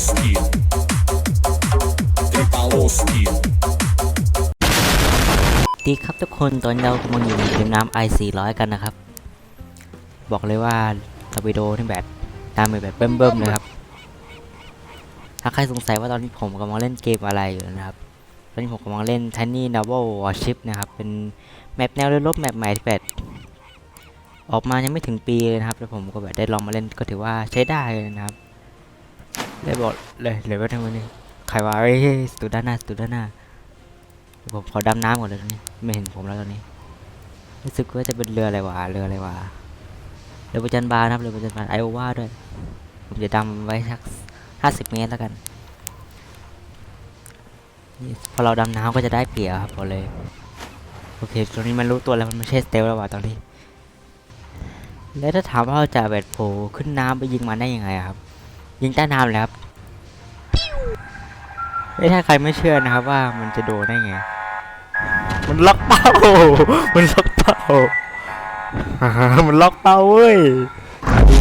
Tripaloski. Tripaloski. ดีครับทุกคนตอนนี้เรากำลังอยู่ในเกมน้ำ i 4 0 0กันนะครับ บอกเลยว่าตอร์ปิโดนี่แบบตามไปแบบเบิ่มๆเลยครับ ถ้าใครสงสัยว่าตอนนี้ผมกำลังเล่นเกมอะไรอยู่นะครับ ตอนนี้ผมกำลังเล่น Tiny Novel Warship นะครับ เป็นแมปแนวเรือรบแมปใหม่ที่แบบออกมายังไม่ถึงปีเลยนะครับ แล้วผมก็แบบได้ลองมาเล่นก็ถือว่าใช้ได้เลยนะครับ ได้บอกเลยเลยว่าทั้งวันนี้ใครว่าเอ้ยสตูด้านหน้าสตูด้านหน้าผมขอดำน้ำก่อนเลยตอนนี้ไม่เห็นผมแล้วตอนนี้รู้สึกว่าจะเป็นเรืออะไรวะเรืออะไรวะเรือประจันบานครับเรือประจันบานไอโอวาด้วยผมจะดำไว้สักห้าสิบเมตรแล้วกันพอเราดำน้ำก็จะได้เปรียบครับบอเลยโอเคตอนนี้มันรู้ตัวแล้วมันไม่ใช่สเตลแล้วว่ะตอนนี้ แล้วถ้าถามว่าจะแบบโผล่ขึ้นน้ำไปยิงมันได้ยังไงครับ ยิงใต้น้ำเลยครับไม่ถ้าใครไม่เชื่อนะครับว่ามันจะโดนได้ไง มันล็อกเป้า มันล็อกเป้ามันล็อกเป้าเว้ยดู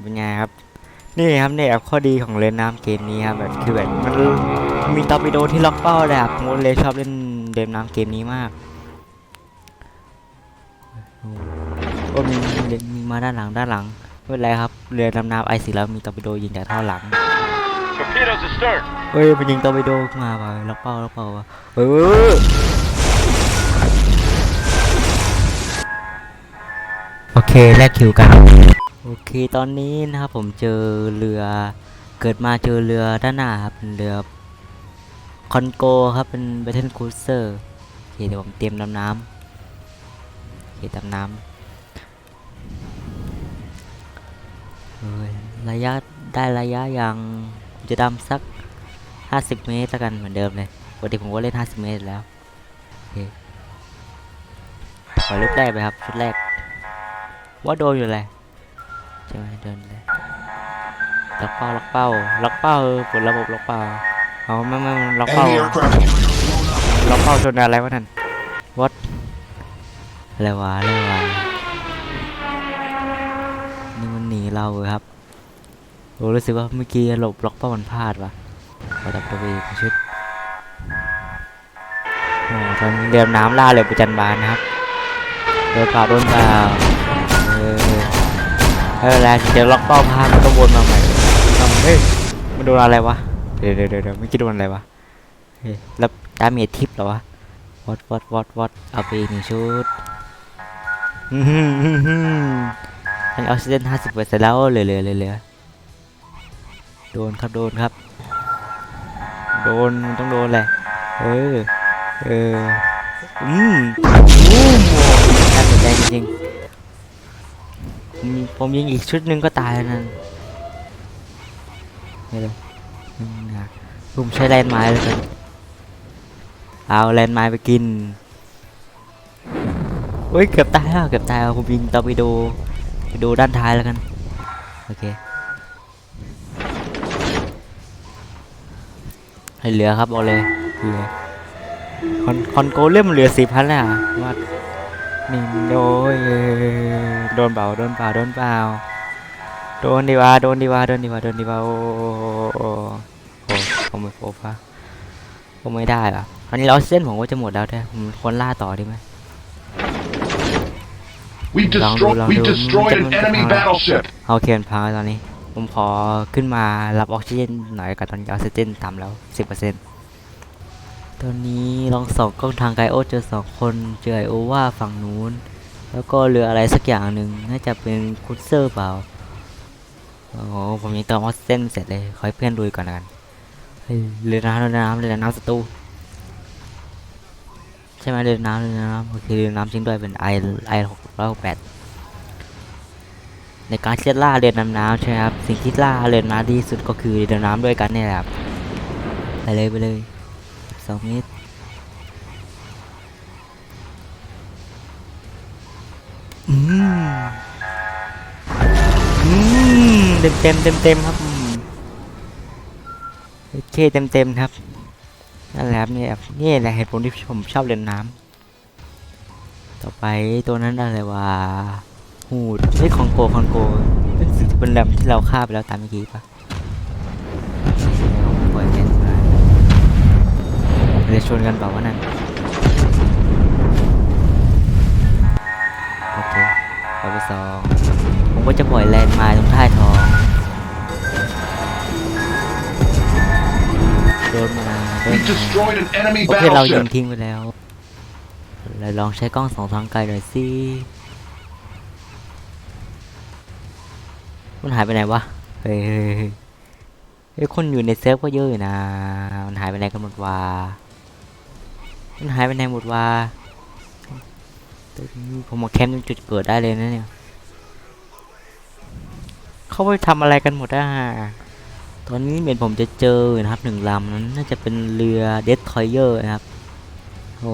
เป็นไงครับ นี่ครับเนี่ยครับข้อดีของเล่นน้ำเกมนี้ครับแบบคือแบบมันมีตอร์ปิโดที่ล็อกเป้าเลยครับผมเลยชอบเล่นเล่นน้ำเกมนี้มากโอ้มีมีมีมาด้านหลังด้านหลัง ไม่เป็นไรครับ เรือดำน้ำไอซีแล้วมีตอร์ปิโดยิงจากท่างหลัง Torpedoes astern. เฮ้ยมันยิงตอร์ปิโดขึ้นมาไปล็อกเป้าล็อกเป้าวะเออโอเคแลกคิวกัน โอเคตอนนี้นะครับผมเจอเรือ เกิดมาเจอเรือด้านหน้าครับเป็นเรือคอนโกครับเป็นเบทเทนคูเซอร์โอเคเดี๋ยวผมเตรียมดำน้ำโอเคดำน้ำ ระยะได้ระยะยังจะดำสัก 50 เมตรล้วกันเหมือนเดิมเลยปกติผมก็เล่น 50 เมตรแล้วโอเคปลูกแรกไปครับชุดแรก ว่าโดนอยู่เลยใช่ไหมโดนเลยล็อกเป้าล็อกเป้าล็อกเป้าเออปิดระบบล็อกเป้าเอาไม่ไม่ไม่ล็อกเป้าล็อกเป้าชนอะไรวะนั่นวัดอะไรวะอะไรวะนี่มันหนี เราเหรอครับโอ้รู้สึกว่าเมื่อกี้หลบล็อกเป้ามันพลาดว่ะขอดับตัวเองชุดโอ้ตอนเรือน้ำล่าเรือประจันบานนะครับเรือเปล่าโดนเปล่าเออเออแล้วเดี๋ยวล็อกเป้าพลาดมันต้องวนมาใหม่เอาเฮ้ยมันโดนอะไรวะเดี๋ยวเดี๋ยวเดี๋ยวไม่คิดโดนอะไรวะเฮ้ยแล้วดาเมจทิปเหรอวะวัดวัดวัดวัดเอาไปอีกหนึ่งชุด อือหือหือหืออันนี้ออกซิเจนห้าสิบเปอร์เซ็นต์แล้วเหลือเหลือเหลือโดนครับโดนครับ โดนมันต้องโดนแหละ เออ เออ อืมอู้มน่าสนใจจริงๆผมยิงอีกชุดหนึ่งก็ตายแล้วนั่นไม่เลยผมใช้แลนด์ไม้เลยกันเอาแลนด์ไม้ไปกินเฮ้ยเกือบตายแล้วเกือบตายแล้วผมยิงตอร์ปิโด ไปดูด้านท้ายแล้วกัน โอเค ให้เหลือครับบอกเลยเหลือคอนคอนโกเล่มเหลือสี่พันแล้วว่านี่โดยโดนเปล่าโดนเปล่าโดนเปล่าโดนดีว่าโดนดีว่าโดนดีว่าโดนดีว่าโอ้โอ้โอ้ผมไม่โฟฟ้าผมไม่ได้อะอันนี้เราเส้นผมก็จะหมดแล้วแท้ผมควรล่าต่อดีไหม We Down, destroyed. down, We down, destroyed an down, enemy down. battleship. เอาเคนพังแล้วตอนนี้ ผมขอขึ้นมารับออกซิเจนหน่อยกับตอนนี้ออกซิเจนต่ำแล้วสิบเปอร์เซ็นต์ตอนนี้ลองส่องกล้องทางไกลโอเจอสองคนเจอไอโอว่าฝั่งนู้น แล้วก็เรืออะไรสักอย่างหนึ่งน่าจะเป็นคุซเซอร์เปล่า โอ้โหผมยังเติมออกซิเจนไม่เสร็จเลยขอให้เพื่อนดูก่อนละกันเฮ้ยเรือน้ำเรือน้ำเรือน้ำศัตรู ใช่ไหมเรือน้ำเรือน้ำโอเคเรือน้ำจริงด้วยเป็นไอไอหกร้อยหกแปดในการที่จะล่าเรือดำน้ำใช่ไหมครับสิ่งที่ล่าเรือดำน้ำดีที่สุดก็คือเรือดำน้ำด้วยกันนี่แหละครับไปเลยไปเลยสองเมตรอืมอืมเต็มเต็มเต็มเต็มครับโอเคเต็มเต็มครับ นั่นแหละนี่ครับนี่แหละเหตุผลที่ผมชอบเล่นน้ำต่อไปตัวนั้นอะไรวะหูดเฮ้ยของโกของโกเป็นสิเป็นแรมที่เราฆ่าไปแล้วตามเมื่อกี้ปะปล่อยแก๊สมาเลยชนกันเปล่าวะนั่นโอเคปล่อยไปสองผมก็จะปล่อยแลนด์มาตรงท้ายทอง We มา destroyed an enemy โอเคเรายิง battleship. ทิ้งไปแล้วเลยลองใช้กล้องสองทางไกลหน่อยสิมันหายไปไหนวะเฮ้ยเฮ้ยเฮ้ยเฮ้ยคนอยู่ในเซิร์ฟก็เยอะอยู่นะ มันหายไปไหนกันหมดวะมันหายไปไหนหมดวะผมมาแคมป์ตรงจุดเกิดได้เลยนะเนี่ย เขาไปทำอะไรกันหมดอะ ตอนนี้เหมือนผมจะเจอนะครับหนึ่งลำนั้นน่าจะเป็นเรือเดสทอยเยอร์นะครับโอ้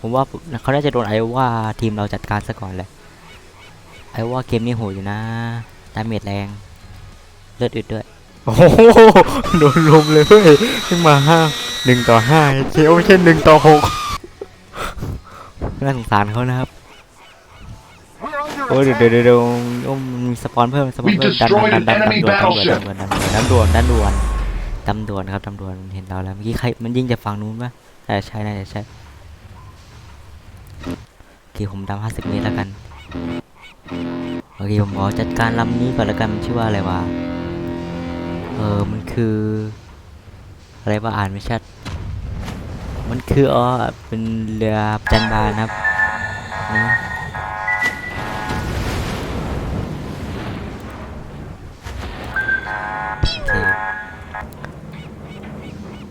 ผมว่าเขาน่าจะโดนไอว่าทีมเราจัดการซะก่อนแหละไอว่าเกมนี้โหดอยู่นะดาเมจแรงเลือดอึดด้วยโอ้โหโดนลุมเลยเว้ยขึ้นมาห้าหนึ่งต่อห้าเชียวไม่ใช่หนึ่งต่อหกน่าสงสารเขานะครับ โอ้ยเดี๋ยวเดี๋ยวเดี๋ยวเดี๋ยวโอ้มันมีสปอนเพิ่มสปอน We เพิ่มดัน destroyed ดัน an ดันดัน enemy ด่วนดันด่วน battleship. ดันด่วนดันด่วนดันด่วนดันด่วนครับดันด่วนเห็นเราแล้วเมื่อกี้ใครมันยิงจากฝั่งนู้นปะน่าจะใช่น่าจะใช่โอเคผมดำห้าสิบเมตรแล้วกันโอเคผมขอจัดการลำนี้ก่อนแล้วกันมันชื่อว่าอะไรวะเออมันคือ อะไรวะอ่านไม่ชัด มันคืออ๋อเป็นเรือจันบานครับนี่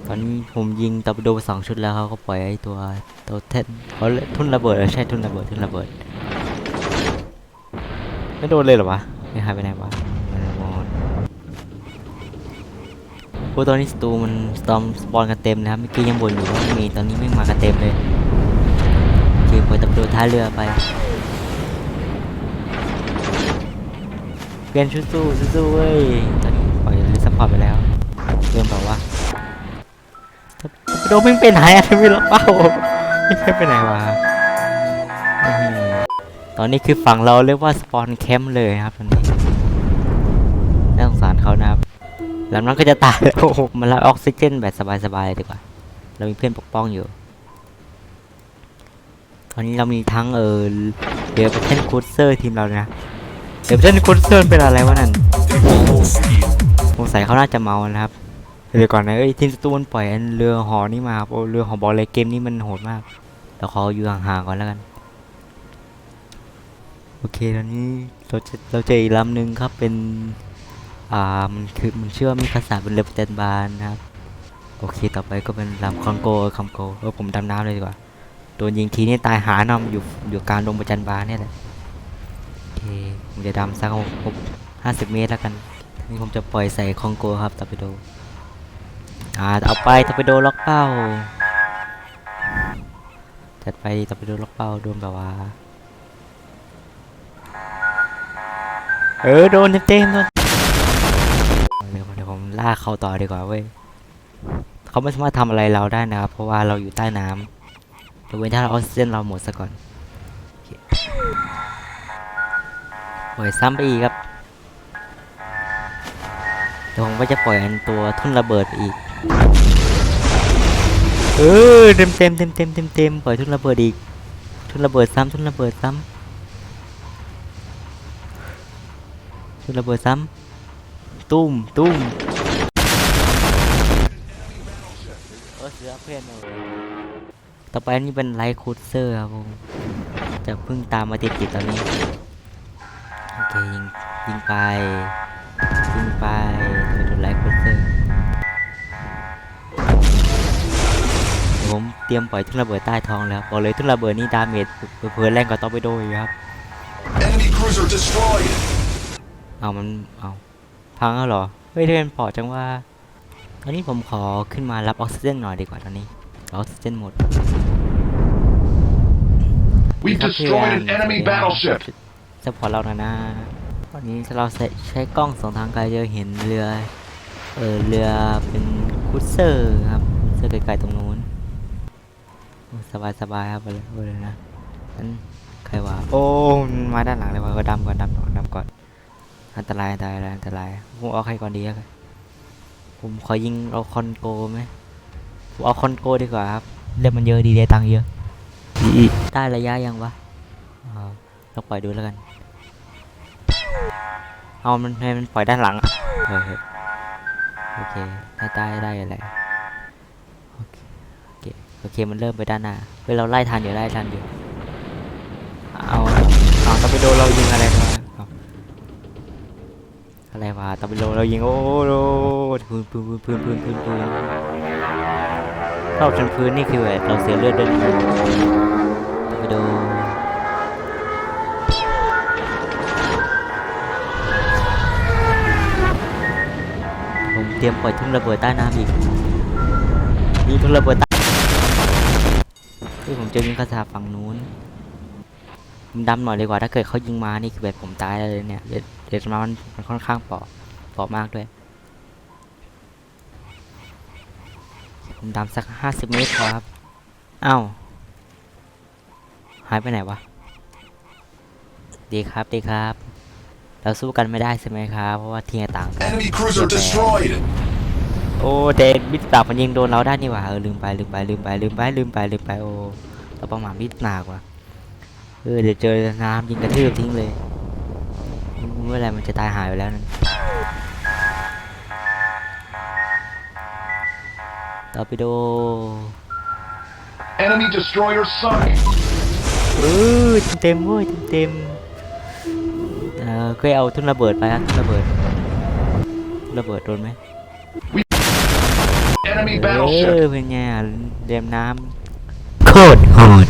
ตอนนี้ผมยิงตอร์ปิโดสองชุดแล้วเขาก็ปล่อยไอ้ตัวตัวเทนเขาเรียกทุ่นระเบิดใช่ทุ่นระเบิดทุ่นระเบิดไม่โดนเลยหรอวะไม่หายไปไหนวะม่ได้มองโอ้ตอนนี้สตูมันสตอมสปอนกันเต็มนะครับเมื่อกี้ยังบ่นอยู่ว่าไม่มีตอนนี้ไม่มากันเต็มเลยโอปล่อยตอร์ปิโดท้ายเรือไปเป็นชุดสู้สู้เว้ยตอนนี้ปล่อยลิซัพพอร์ตไปแล้วเริ่มแบบว่า โดนมึงไปไหนอะทำไมล็อกเป้าไม่ใช่ไปไหนวะตอนนี้คือฝั่งเราเรียกว่าสปอนแคมป์เลยครับตอนนี้น่าสงสารเขานะครับแล้วนั้นก็จะตายแล้วมันรับออกซิเจนแบบสบายๆเลยดีกว่า เรามีเพื่อนปกป้องอยู่ ตอนนี้เรามีทั้งเออเรือประเทนคูเซอร์ทีมเรานะเดี๋ยวเช่นคุณเซิร์เป็นอะไรวะนั่นสงสัยเขาน่าจะเมานะครับ เดี๋ยวก่อนนะเอ้ยทีมสตูมันปล่อยเรือหอนี่มาครับเรือหอบอลเลยเกมนี้มันโหดมากเราขออยู่ห่างๆก่อนแล้วกัน โอเคตอนนี้เราจะเราเจออีกลำหนึ่งครับเป็นอ่ามันคือมันเชื่อว่ามีภาษาเป็นเรือประจันบานนะครับ โอเคต่อไปก็เป็นลำคอนโกคอมโกเออผมดำน้ำเลยดีกว่าโดนยิงทีนี่ตายหานำอยู่อยู่กลางดงประจันบานเนี่ยแหละโอเคผมจะดำสักหกห้าสิบเมตรแล้วกันนี่ผมจะปล่อยใส่คองโกครับต่อร์ปิโด อ่าเอาไปตอร์ปิโดล็อกเป้าจัดไปตอร์ปิโดล็อกเป้าโดนแบบว่าเออโดนเต็มๆโดนเดี๋ยวเดี๋ยวผมลากเขาต่อดีกว่าเว้ยเขาไม่สามารถทำอะไรเราได้นะครับ เพราะว่าเราอยู่ใต้น้ำยกเว้นถ้าเราออกซิเจนเราหมดซะก่อนปล่อยซ้ำไปอีกครับเดี๋ยวผมก็จะปล่อยอันตัวทุ่นระเบิดไปอีก เออเต็มเต็มเต็มเต็มเต็มเต็มปล่อยทุนระเบิดอีกทุนระเบิดซ้ำทุนระเบิดซ้ำทุนระเบิดซ้ำตุ้มตุ้มเออเสือเพื่อนต่อไปนนี้เป็นไลท์คูเซอร์ครับผมจะเพิ่งตามมาติดติดตอนนี้โอเคยิงยิงไปยิงไปโดนไลท์โคเซอร์ ผมเตรียมปล่อยทุ่นระเบิดใต้ท้องแล้วบอกเลยทุ่นระเบิดนี่ดาเมจเผื่อๆแรงกว่าตอร์ปิโดอีกครับ Enemy cruiser destroyed. เอามันเอาพังแล้วเหรอเฮ้ยเทนพอจังว่า ตอนนี้ผมขอขึ้นมารับออกซิเจนหน่อยดีกว่าตอนนี้ออกซิเจนหมด We've destroyed an enemy battleship. สปอร์ตเรานะนะวันนี้เราใช้ใช้กล้องสองทางไกลจะเห็นเรือ เออเรือเป็นคูเซอร์ครับคูเซอร์ไกลๆตรงนู้น สบายสบายๆครับไปเลยไปเลยนะนั้นใครวะโอ้มันมาด้านหลังเลยว่ะก็ดำก่อนดำก่อนดำก่อนอันตรายอันตรายอันตรายผมเอาใครก่อนดีครับผมขอยิงเอาคอนโกไหมผมเอาคอนโกดีกว่าครับเล่มมันเยอะดีได้ตังค์เยอะอีได้ระยะยังวะอ่าเราปล่อยดูแล้วกัน เอามันให้มันปล่อยด้านหลังอะเออโอเคได้ได้ได้อะไรโอเคโอเค โอเคมันเริ่มไปด้านหน้าเฮ้ยเราไล่ทันอยู่ไล่ทันอยู่เอาเอาตอร์ปิโดเรายิงอะไรมาอะไรวะตอร์ปิโดเรายิงโอ้โหพื้นพื้นพื้นพื้นพื้นพื้นพื้นถ้าเราชนพื้นนี่คือแบบเราเสียเลือดด้วยนะตอร์ปิโดผมเตรียมปล่อยทุ่นระเบิดใต้น้ำอีกยิงทุ่นระเบิดใต้ ผมเจอยิงกระสาฝั่งนู้นผมดำหน่อยดีกว่าถ้าเกิดเขายิงมานี่คือแบบผมตายเลยเนี่ยเด็ดเด็ดมามันมันค่อนข้างเปราะเปราะมากด้วย ผมดำสักห้าสิบเมตรครับอ้าวหายไปไหนวะดีครับดีครับ เราสู้กันไม่ได้ใช่ไหมครับ เพราะว่าเทีมต่างกัน Enemy cruiser destroyed. โอ้เดนมิดดาบมันยิงโดนเราได้นี่หว่าเออลืมไปลืมไปลืมไปลืมไปลืมไปลืมไปโอ้เราประมาทมิดหนักว่ะเออเดี๋ยวเจอน้ำยิงกระทืบทิ้งเลยเมื่อไหรมันจะตายหายไปแล้วนั่นตอร์ปิโด Enemy destroyer sunk. เออเต็มๆเว้ยเต็มๆเออเคยเอาทุ่นระเบิดไปอะทุ่นระเบิดทุ่นระเบิดโดนไหม Enemy เอ battleship. อเป็นไงอะเรียมน้ำโคตรโหด